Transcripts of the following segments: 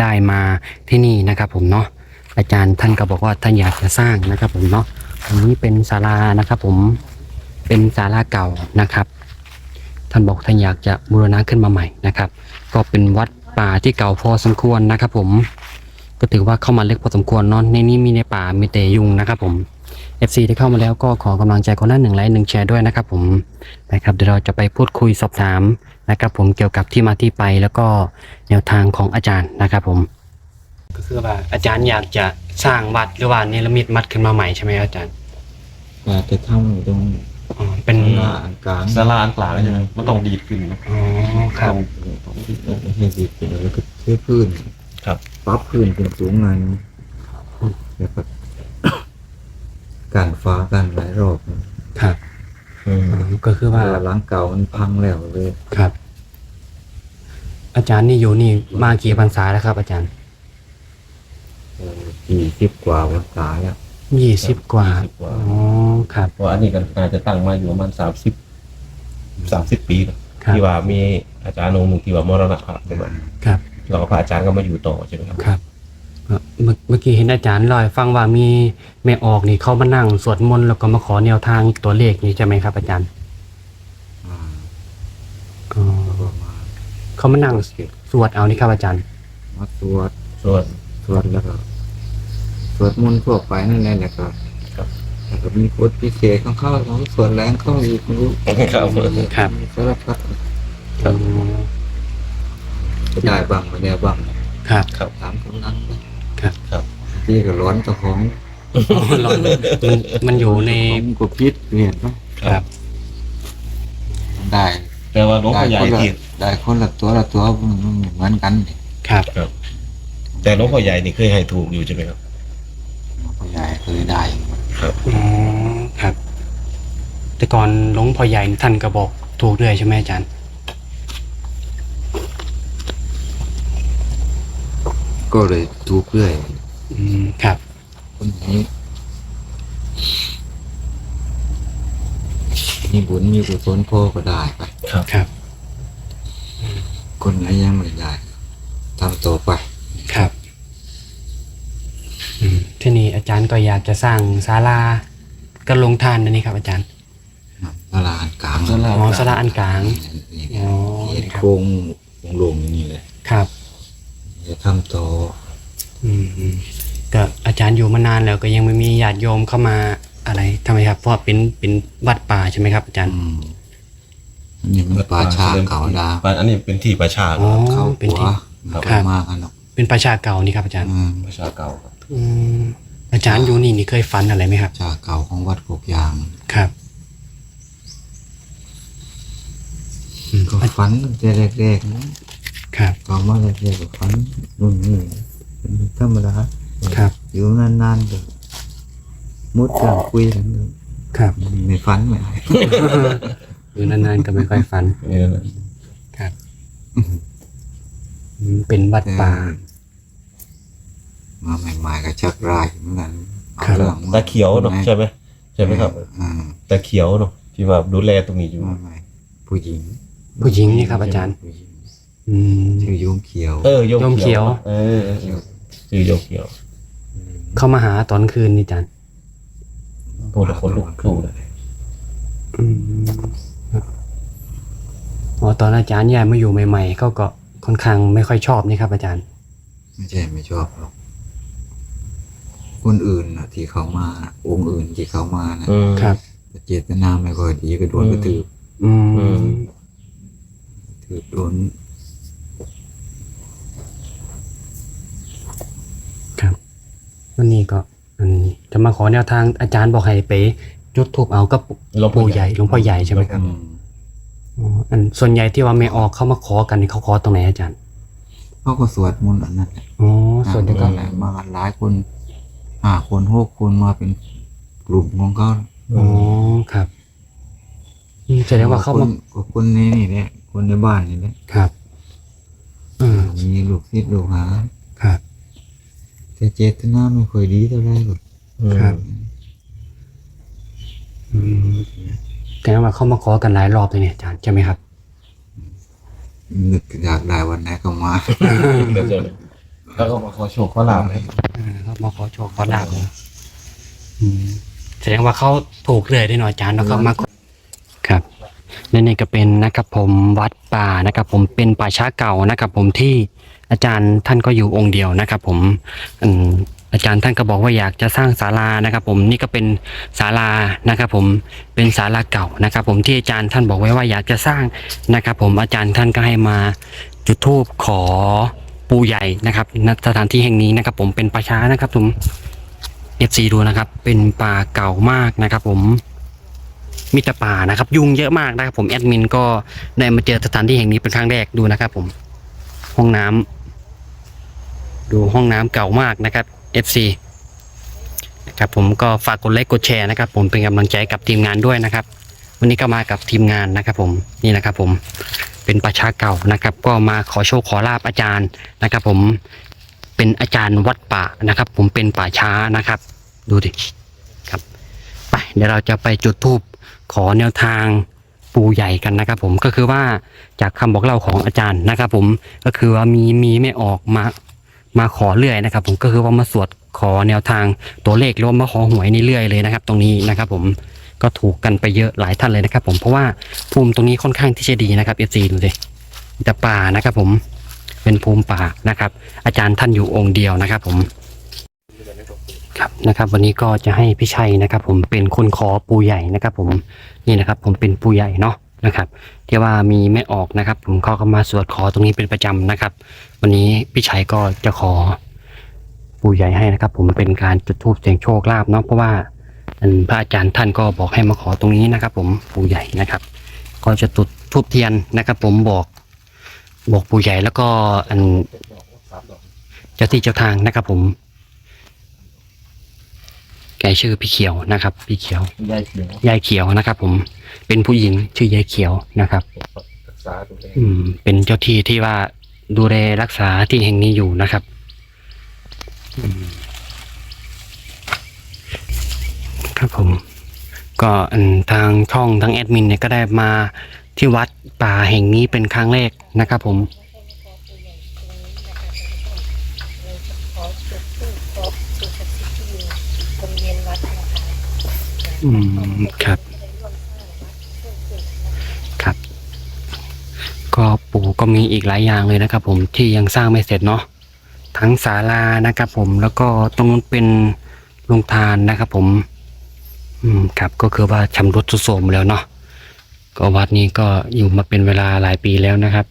ได้มาที่นี่นะครับ ผมเนาะอาจารย์ท่านก็บอกว่าท่านอยากจะสร้างนะครับ ผมเนาะอันนี้เป็นศาลานะครับ ผมเป็นศาลาเก่านะครับ ท่านบอกท่านอยากจะบูรณะขึ้นมาใหม่นะครับ ก็เป็นวัดป่าที่เก่าพอสมควรนะครับ ผมก็ถือว่าเข้ามาเล็กพอสมควรเนาะในนี้มีในป่ามีแต่ยุงนะครับ ผม FC ที่เข้ามาแล้วก็ขอกำลังใจคนละหนึ่งไลค์หนึ่งแชร์ด้วยนะครับผมนะครับเดี๋ยวเราจะไปพูดคุยสอบถามนะครับผมเกี่ยวกับที่มาที่ไปแล้วก็แนวทางของอาจารย์นะครับผม ก็คือว่าอาจารย์อยากจะสร้างวัดหรือว่าเนรมิตวัดขึ้นมาใหม่ใช่ไหมอาจารย์แต่จะทำอยู่ตรงอ๋อเป็นหน้าอันกลางสาราอันกลางใช่ไหมมันต้องดีดขึ้นนะอ๋อครับต้องให้ดีเป็นแล้วก็เทพื้นครับปรับพื้นเป็นสูงหน่อยแล้วก็ การฟ้ากันหลายรอบครับอืมอ๋อก็คือว่าว่าหลังเก่ามันพังแล้วเลยครับ อาจารย์นี่อยู่นี่มากี่พรรษาแล้วครับ อาจารย์กี่สิบกว่าวันตายอะยี่สิบกว่าสิบกว่าอ๋อครับเพราะอันนี้ก็น่าจะตั้งมาอยู่ประมาณสามสิบสามสิบปีแล้วครับที่ว่ามีอาจารย์องค์หนึ่งที่ว่ามรณภาพไปมาครับแล้วก็พระอาจารย์ก็มาอยู่ต่อใช่ไหมครับครับ เอ่อเมื่อเมื่อกี้เห็นอาจารย์เล่าให้ฟังว่ามีแม่ออกนี่เขามานั่งสวดมนต์แล้วก็มาขอแนวทางตัวเลขนี่ใช่ไหมครับ อาจารย์อ่าอ๋อก็มาเขามานั่งสวดเอานี่ครับอาจารย์ มาตรวจส่วนตรวจแล้วก็สวดมนต์ทั่วไปนั่นแหละแล้วก็ครับแล้วก็มีกฎพิเศษของเขาของสวดแรงเข้าอีกไม่รู้ครับครับ มีสารพัดครับอ๋อได้บ้างไม่ได้บ้างครับ ครับ ถามกำนันไปครับ ครับที่ก็ร้อนเจ้าของอ๋อร้อนมันมันอยู่ในผมก็พิษเรียนไหมครับ ได้แต่ว่าหลวงพ่อใหญ่คนละที่ได้คนละตัวละตัวมันมันไม่เหมือนกันนี่ครับ แต่หลวงพ่อใหญ่นี่เคยให้ถูกอยู่ใช่ไหมครับ พ่อใหญ่เคยได้อ๋อ ครับ แต่ก่อนหลวงพ่อใหญ่ท่านก็บอกถูกด้วยใช่ไหมอาจารย์ ก็เลยถูกเรื่อยอืมครับ คนนี้มีบุญมีกุศลพ่อก็ได้ไปครับครับ คนไหนยังไม่ได้ทำต่อไปครับ อืมที่นี่อาจารย์ก็อยากจะสร้างศาลาก็ลงทานนะนี่ครับ อาจารย์ตลาดกลางศาลาอ๋อศาลาอันกลาง นี่อ๋อ เห็นครับ โครงโลงๆอย่างนี้เลย ครับ จะทำต่ออืมอืมก็อาจารย์อยู่มานานแล้วก็ยังไม่มีญาติโยมเข้ามาอะไรทำไมครับ เพราะเป็นเป็นวัดป่าใช่ไหมครับ อาจารย์อืมอันนี้มันป่าชาเก่าดาอันนี้เป็นที่ประชาอ๋อเข้าเป็นหัวที่มันครับมากกันหรอกเป็นประชาเก่านี่ครับ อาจารย์อืมประชาเก่าครับอืมอาจารย์อยู่นี่นี่เคยฝันอะไรไหมครับชาเก่าของวัดกกยางครับอืมก็ฝันตั้งแต่แรกๆนะ ครับ ก็มาแรกๆก็ฝันนู่นนี่เป็นธรรมดาครับ อยู่นานๆก็มุดกันคุยกันเลยครับไม่ฝันไม่ได้อยู่นานๆก็ไม่ค่อยฝันนี่นะครับอืมเป็นวัดป่า มาใหม่ๆก็ชักรายเหมือนกันเอาครับ เรื่องมาตาเขียวเนาะใช่ไหมใช่ไหมครับอ่าตาเขียวเนาะที่ว่าดูแลตรงนี้อยู่ มาใหม่ผู้หญิงผู้หญิงนี่ครับอาจารย์ ผู้หญิงอืม ชื่อโยงเขียว เออโยมโยมเขีเขียยววเออเออเออชื่อโยมเขียว เข้ามาหาตอนคืนนี่อาจารย์โอ้แต่คนลุกสู้เลยอืมอ๋อตอนอาจารย์ย้ายมาอยู่ใหม่ๆก็ก็ค่อนข้างไม่ค่อยชอบนี่ครับ อาจารย์ ไม่ใช่ไม่ชอบหรอกคนอื่นน่ะที่เขามา องค์อื่นที่เขามานะอืมครับเจตนาไม่ค่อยดีก็โดนอืมกระถืบอือืมมถือโดน ครับ วันนี้ก็อืมจะมาขอแนวทางอาจารย์บอกให้ไปจุดทูบเอาก็หลวงพ่อปู่ใหญ่หลวงพ่อใหญ่ใช่ไหมครับอืมอ๋ออันส่วนใหญ่ที่ว่าไม่ออกเข้ามาขอกันนี่เขาขอตรงไหนอาจารย์เขาก็สวดมนต์อันนั้นแหละอ๋อส่วนเดียวกันแหละมากันหลายคนห้าคนหกคนมาเป็นกลุ่มของเขาอ๋อครับอืมแสดงว่าเข้ามาคนก็คนในนี่แหละคนในบ้านนี่แหละครับอืมมีลูกศิษย์ลูกหาครับ แต่เจตนาไม่ค่อยดีเท่าไหรหรอกครับ อืมแสดงว่าเข้ามาขอกันหลายรอบเลยเนี่ยอาจารย์ใช่ไหมครับ นึกอยากได้วันไหนก็มาเดี๋ยวจะแล้วก็มาขอโชคขอลาบให้เออเขามาขอโชคขอลาบเลยอืมแสดงว่าเขาถูกเลยได้หน่อยอาจารย์แล้วเขามาขอครับ และนี่ก็เป็นนะครับผมวัดป่านะครับ ผมเป็นป่าช้าเก่านะครับผมที่อาจารย์ท่านก็อยู่องค์เดียวนะครับผมอาจารย์ท่านก็บอกว่าอยากจะสร้างศาลานะครับ ผมนี่ก็เป็นศาลานะครับ ผมเป็นศาลาเก่านะครับ ผมที่อาจารย์ท่านบอกไว้ว่าอยากจะสร้างนะครับ ผมอาจารย์ท่านก็ให้มาจุดธูปขอปูใหญ่นะครับณสถานที่แห่งนี้นะครับ ผมเป็นป่าช้านะครับผม FC ดูนะครับ เป็นป่าเก่ามากนะครับ ผม มีแต่ป่านะครับ ยุงเยอะมากนะครับ ผมแอดมินก็ได้มาเจอสถานที่แห่งนี้เป็นครั้งแรกดูนะครับ ผมห้องน้ำดูห้องน้ำเก่ามากนะครับ FC นะครับผมก็ฝากกดไลค์กดแชร์นะครับ ผมเป็นกำลังใจกับทีมงานด้วยนะครับ วันนี้ก็มากับทีมงานนะครับ ผมนี่นะครับ ผมเป็นประชาเก่านะครับ ก็มาขอโชคขอลาบอาจารย์นะครับ ผมเป็นอาจารย์วัดป่านะครับ ผมเป็นป่าช้านะครับ ดูดิ เดี๋ยวเราจะไปจุดธูปขอแนวทางปูใหญ่กันนะครับ ผมก็คือว่าจากคำบอกเล่าของอาจารย์นะครับ ผมก็คือว่ามีมีไม่ออกมามาขอเรื่อยนะครับ ผมก็คือว่ามาสวดขอแนวทางตัวเลขหรือว่ามาขอหวยนี่เรื่อยเลยนะครับ ตรงนี้นะครับ ผมก็ถูกกันไปเยอะหลายท่านเลยนะครับ ผมเพราะว่าภูมิตรงนี้ค่อนข้างที่จะดีนะครับเอซีดูสิแต่ป่านะครับ ผมเป็นภูมิป่านะครับ อาจารย์ท่านอยู่องค์เดียวนะครับ ผม ครับนะครับ วันนี้ก็จะให้พี่ชัยนะครับ ผมเป็นคนขอปูใหญ่นะครับ ผมนี่นะครับ ผมเป็นปูใหญ่เนาะนะครับที่ว่ามีไม่ออกนะครับ ผมเขาก็มาสวดขอตรงนี้เป็นประจำนะครับ วันนี้พี่ชัยก็จะขอปูใหญ่ให้นะครับ ผมเป็นการจุดธูปเสียงโชคลาภเนาะเพราะว่าอันพระอาจารย์ท่านก็บอกให้มาขอตรงนี้นะครับ ผมปูใหญ่นะครับ ก็จะจุดธูปเทียนนะครับ ผมบอกบอกปูใหญ่แล้วก็อันเจ้าที่เจ้าทางนะครับผม แกชื่อพี่เขียวนะครับ พี่เขียวยายเขียวยายเขียวนะครับ ผมเป็นผู้หญิงชื่อยายเขียวนะครับ รักษาดูแลอืม เป็นเจ้าที่ที่ว่าดูแลรักษาที่แห่งนี้อยู่นะครับอืมครับผม ก็อันทางช่องทางแอดมินเนี่ยก็ได้มาที่วัดป่าแห่งนี้เป็นครั้งแรกนะครับ ผม ขอจุดทูปขอจุดศักดิ์สิทธิ์ที่อยู่บริเวณวัดนะคะ อืมครับ ครับ ก็ปู่ก็มีอีกหลายอย่างเลยนะครับ ผมที่ยังสร้างไม่เสร็จเนาะทั้งศาลานะครับ ผมแล้วก็ตรงนู้นเป็นโรงทานนะครับ ผม อืมครับก็คือว่าชำรุดทรุดโทรมแล้วเนาะก็วัดนี้ก็อยู่มาเป็นเวลาหลายปีแล้วนะครับ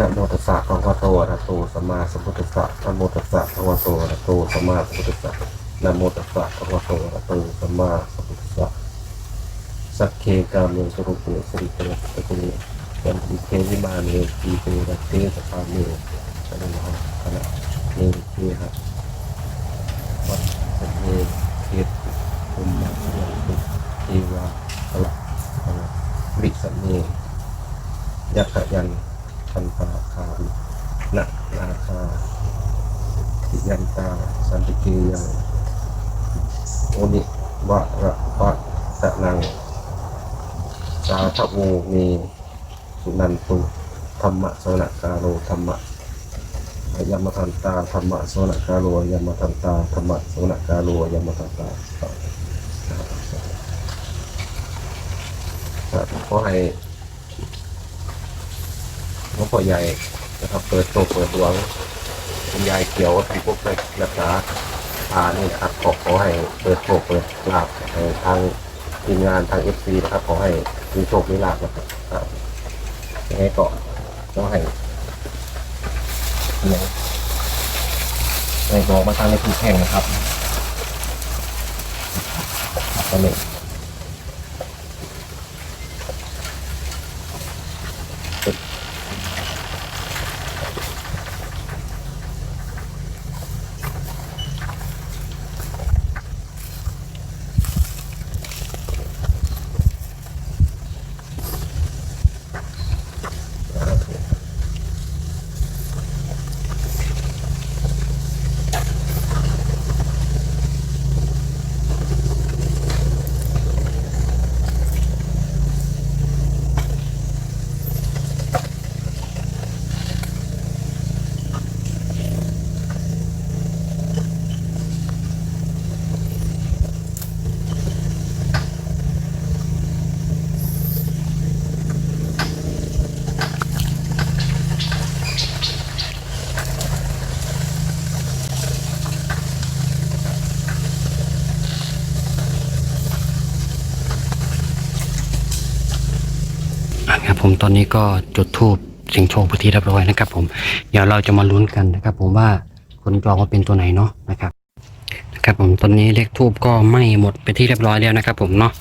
นะโมตัสสะภะคะวะโตอะระหะโตสัมมาสัมพุทธัสสะนะโมตัสสะภะคะวะโตอะระหะโตสัมมาสัมพุทธัสสะนะโมตัสสะภะคะวะโตอะระหะโตสัมมาสัมพุทธัสสะสักเคกามุสรุปเปสริเตระตะกุเนยันติเควิมาเนตีเตระเตสะพาเนชนะมหาคณะเนเทหะวัดสเนเทศภูมิมาสังตุเทวาพละพละวิสันเนยักขยัน ทันตาคารินะนาคาติยันตา สันติเกยังโอนิวะระวะตะนัง สาธโวเมสุนันตุธรรมะโสนกาโรธรรมะยมทันตาธรรมะโสนกาโรยมทันตาธรรมะโสนกาโรยมทันตาขอให้ วงพ่อใหญ่นะครับเปิดโตเปิดดวงคุณยายเขียวที่พวกไปรักษาพานี่นะครับขอขอให้เปิดโตเปิดลาบทางทีมงานทางเอฟซีนะครับขอให้มีโชคมีลาบนะครับยังไงก็ขอให้ยังไงบอกมาทางในที่แข่งนะครับตอนนี้ ผม ตอนนี้ก็จุดทูบเสียงโชคไปนที่เรียบร้อยนะครับ ผม เดี๋ยวเราจะมาลุ้นกันนะครับ ผมว่าคนจองว่าเป็นตัวไหนเนาะนะครับนะครับ ผมตอนนี้เลขทูบก็ไหม้หมดไปที่เรียบร้อยแล้วนะครับ ผมเนาะ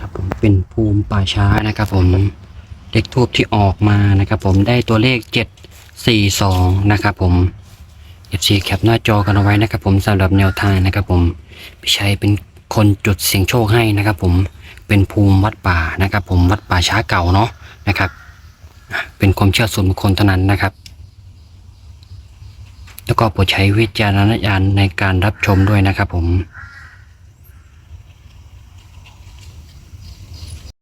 ครับผมเป็นภูมิป่าช้านะครับ ผมเลขทูบที่ออกมานะครับ ผมได้ตัวเลขเจ็ดสี่สองนะครับผม FC แคปหน้าจอกันเอาไว้นะครับ ผมสำหรับแนวทางนะครับ ผมพี่ชัยเป็นคนจุดเสียงโชคให้นะครับ ผม เป็นภูมิวัดป่านะครับ ผมวัดป่าช้าเก่าเนาะนะครับ เป็นความเชื่อส่วนบุคคลเท่านั้นนะครับ แล้วก็โปรดใช้วิจารณญาณในการรับชมด้วยนะครับผม